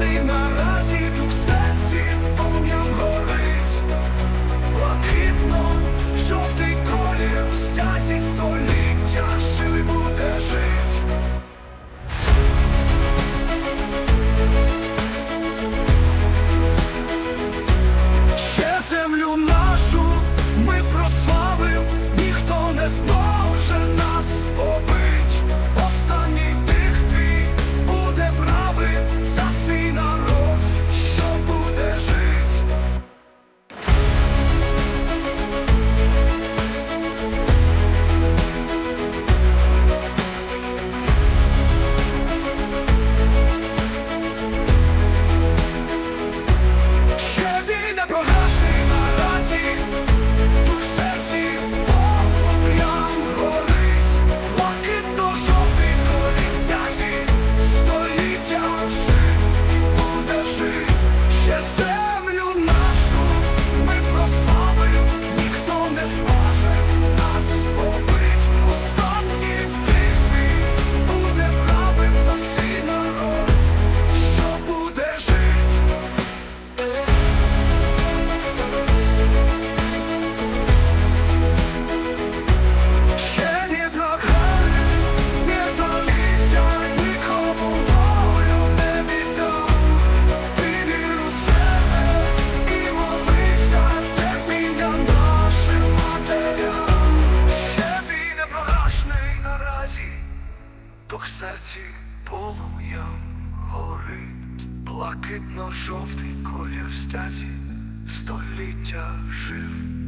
sleep, my love. То в серці полум'ям горить, блакитно-жовтий колір стязі, століття жив.